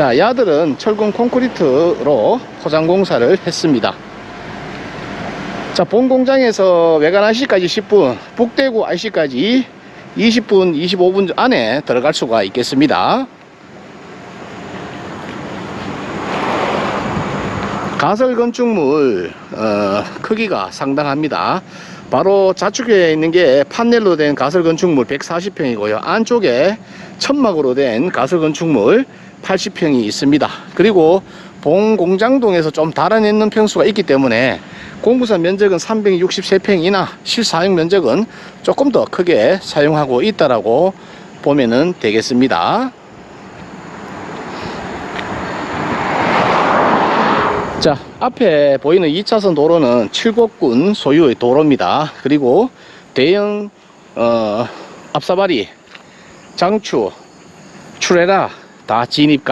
자, 야들은 철근 콘크리트로 포장 공사를 했습니다. 자, 본 공장에서 외관 IC까지 10분, 북대구 IC까지 20분, 25분 안에 들어갈 수가 있겠습니다. 가설 건축물 어, 크기가 상당합니다. 바로 좌측에 있는 게 판넬로 된 가설 건축물 140평이고요. 안쪽에 천막으로 된 가설 건축물 80평이 있습니다. 그리고 본 공장동에서 좀 달아내는 평수가 있기 때문에 공부선 면적은 363평이나 실사용 면적은 조금 더 크게 사용하고 있다라고 보면은 되겠습니다. 자, 앞에 보이는 2차선 도로는 칠곡군 소유의 도로입니다. 그리고 대형 어, 앞사발이 장추, 출애라 다 진입가